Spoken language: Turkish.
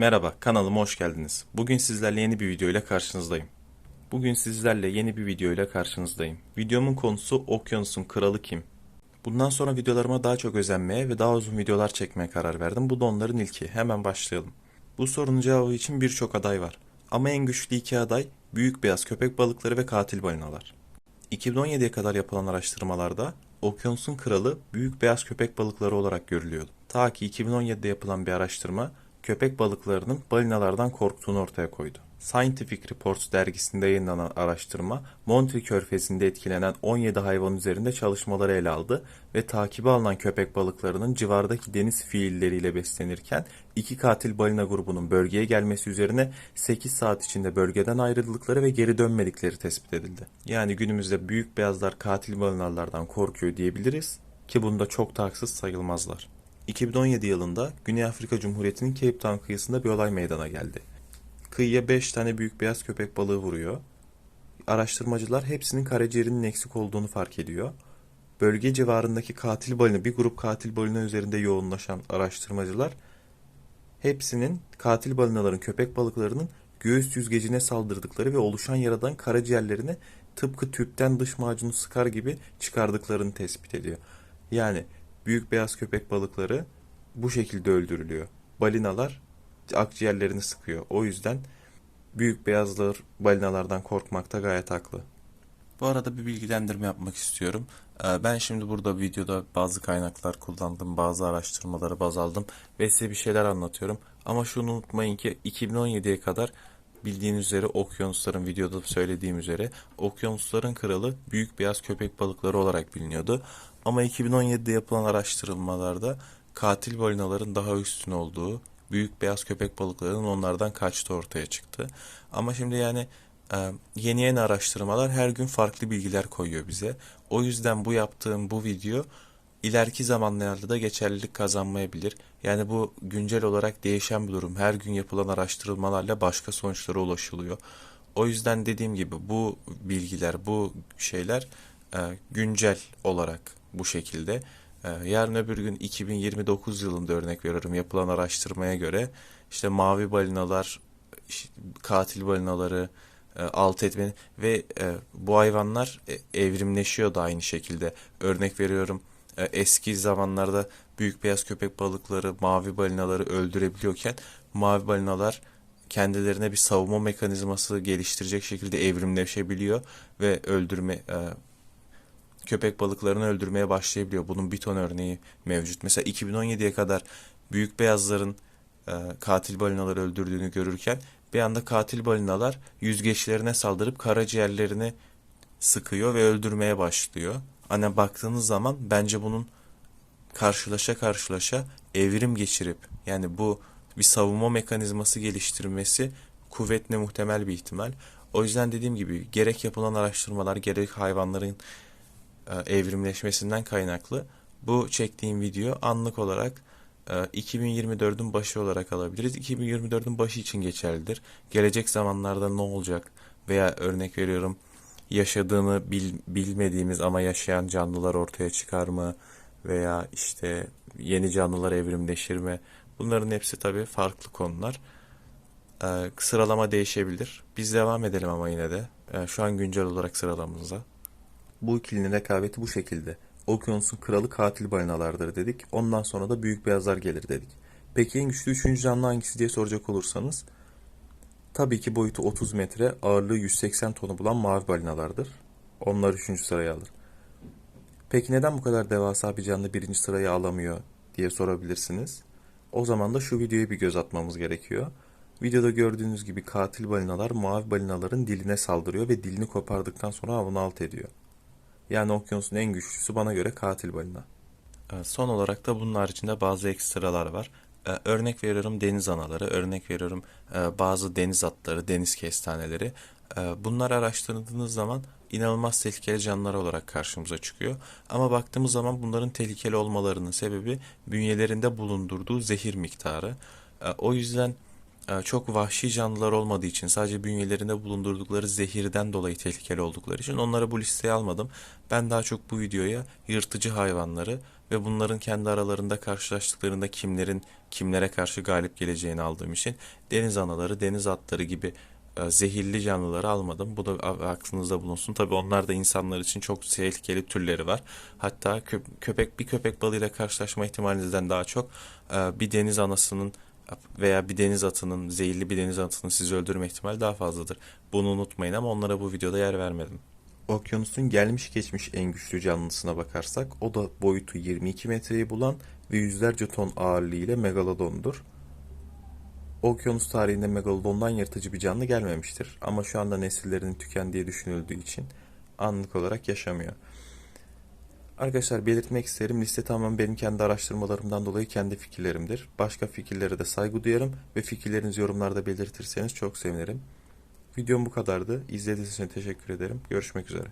Merhaba, kanalıma hoş geldiniz. Bugün sizlerle yeni bir video ile karşınızdayım. Bugün sizlerle yeni bir video ile karşınızdayım. Videomun konusu Okyanusun Kralı Kim? Bundan sonra videolarıma daha çok özenmeye ve daha uzun videolar çekmeye karar verdim. Bu da onların ilki. Hemen başlayalım. Bu sorunun cevabı için birçok aday var. Ama en güçlü iki aday büyük beyaz köpek balıkları ve katil balinalar. 2017'ye kadar yapılan araştırmalarda okyanusun kralı büyük beyaz köpek balıkları olarak görülüyordu. Ta ki 2017'de yapılan bir araştırma köpek balıklarının balinalardan korktuğunu ortaya koydu. Scientific Reports dergisinde yayınlanan araştırma Montreux Körfezi'nde etkilenen 17 hayvan üzerinde çalışmaları ele aldı ve takibe alınan köpek balıklarının civardaki deniz fiilleriyle beslenirken iki katil balina grubunun bölgeye gelmesi üzerine 8 saat içinde bölgeden ayrıldıkları ve geri dönmedikleri tespit edildi. Yani günümüzde büyük beyazlar katil balinalardan korkuyor diyebiliriz ki bunda çok da sayılmazlar. 2017 yılında Güney Afrika Cumhuriyeti'nin Cape Town kıyısında bir olay meydana geldi. Kıyıya 5 tane büyük beyaz köpek balığı vuruyor. Araştırmacılar hepsinin karaciğerinin eksik olduğunu fark ediyor. Bölge civarındaki katil balina, bir grup katil balina üzerinde yoğunlaşan araştırmacılar hepsinin katil balinaların, köpek balıklarının göğüs yüzgecine saldırdıkları ve oluşan yaradan karaciğerlerini tıpkı tüpten dış macunu sıkar gibi çıkardıklarını tespit ediyor. Yani büyük beyaz köpek balıkları bu şekilde öldürülüyor. Balinalar akciğerlerini sıkıyor. O yüzden büyük beyazlar balinalardan korkmakta gayet haklı. Bu arada bir bilgilendirme yapmak istiyorum. Ee, Ben şimdi burada videoda bazı kaynaklar kullandım, bazı araştırmaları baz aldım ve size bir şeyler anlatıyorum. Ama şunu unutmayın ki 2017'ye kadar bildiğiniz üzere okyanusların videoda da söylediğim üzere okyanusların kralı büyük beyaz köpek balıkları olarak biliniyordu. Ama 2017'de yapılan araştırmalarda katil balinaların daha üstün olduğu, büyük beyaz köpek balıklarının onlardan kaçtığı ortaya çıktı. Ama şimdi yani e, yeni yeni araştırmalar her gün farklı bilgiler koyuyor bize. O yüzden bu yaptığım bu video ileriki zamanlarda da geçerlilik kazanmayabilir. Yani bu güncel olarak değişen bir durum. Her gün yapılan araştırmalarla başka sonuçlara ulaşılıyor. O yüzden dediğim gibi bu bilgiler, bu şeyler e, güncel olarak bu şekilde. E, yarın öbür gün 2029 yılında örnek veriyorum yapılan araştırmaya göre işte mavi balinalar, katil balinaları e, alt etmeni ve bu hayvanlar evrimleşiyor da aynı şekilde. Örnek veriyorum eski zamanlarda büyük beyaz köpek balıkları mavi balinaları öldürebiliyorken mavi balinalar kendilerine bir savunma mekanizması geliştirecek şekilde evrimleşebiliyor ve öldürme e, köpek balıklarını öldürmeye başlayabiliyor. Bunun bir ton örneği mevcut. Mesela 2017'ye kadar büyük beyazların e, katil balinaları öldürdüğünü görürken bir anda katil balinalar yüzgeçlerine saldırıp karaciğerlerini sıkıyor ve öldürmeye başlıyor. Hani baktığınız zaman bence bunun karşılaşa karşılaşa evrim geçirip yani bu bir savunma mekanizması geliştirmesi kuvvetle muhtemel bir ihtimal. O yüzden dediğim gibi gerek yapılan araştırmalar gerek hayvanların e, evrimleşmesinden kaynaklı bu çektiğim video anlık olarak e, 2024'ün başı olarak alabiliriz. 2024'ün başı için geçerlidir. Gelecek zamanlarda ne olacak veya örnek veriyorum yaşadığını bil- bilmediğimiz ama yaşayan canlılar ortaya çıkar mı veya işte yeni canlılar evrimleşir mi? Bunların hepsi tabii farklı konular. E, sıralama değişebilir. Biz devam edelim ama yine de. E, şu an güncel olarak sıralamamıza. Bu ikilinin rekabeti bu şekilde. Okyanusun kralı katil balinalardır dedik. Ondan sonra da büyük beyazlar gelir dedik. Peki en güçlü üçüncü canlı hangisi diye soracak olursanız tabii ki boyutu 30 metre, ağırlığı 180 tonu bulan mavi balinalardır. Onlar üçüncü sırayı alır. Peki neden bu kadar devasa bir canlı birinci sırayı alamıyor diye sorabilirsiniz. O zaman da şu videoya bir göz atmamız gerekiyor. Videoda gördüğünüz gibi katil balinalar mavi balinaların diline saldırıyor ve dilini kopardıktan sonra avını alt ediyor. Yani okyanusun en güçlüsü bana göre katil balina. Ee, Son olarak da bunun haricinde bazı ekstralar var. Ee, Örnek veriyorum deniz anaları, örnek veriyorum e, bazı deniz atları, deniz kestaneleri. Ee, Bunlar araştırdığınız zaman inanılmaz tehlikeli canlılar olarak karşımıza çıkıyor. Ama baktığımız zaman bunların tehlikeli olmalarının sebebi bünyelerinde bulundurduğu zehir miktarı. O yüzden e, çok vahşi canlılar olmadığı için sadece bünyelerinde bulundurdukları zehirden dolayı tehlikeli oldukları için onları bu listeye almadım. Ben daha çok bu videoya yırtıcı hayvanları ve bunların kendi aralarında karşılaştıklarında kimlerin kimlere karşı galip geleceğini aldığım için deniz anaları, deniz atları gibi e, zehirli canlıları almadım. Bu da aklınızda bulunsun. Tabii onlar da insanlar için çok tehlikeli türleri var. Hatta kö- köpek bir köpek balığıyla karşılaşma ihtimalinizden daha çok e, bir deniz anasının veya bir deniz atının, zehirli bir deniz atının sizi öldürme ihtimali daha fazladır. Bunu unutmayın ama onlara bu videoda yer vermedim. Okyanusun gelmiş geçmiş en güçlü canlısına bakarsak o da boyutu 22 metreyi bulan ve yüzlerce ton ağırlığı ile megalodondur. Okyanus tarihinde megalodondan yırtıcı bir canlı gelmemiştir ama şu anda nesillerinin tükendiği düşünüldüğü için anlık olarak yaşamıyor. Arkadaşlar belirtmek isterim liste tamamen benim kendi araştırmalarımdan dolayı kendi fikirlerimdir. Başka fikirlere de saygı duyarım ve fikirlerinizi yorumlarda belirtirseniz çok sevinirim. Videom bu kadardı. İzlediğiniz için teşekkür ederim. Görüşmek üzere.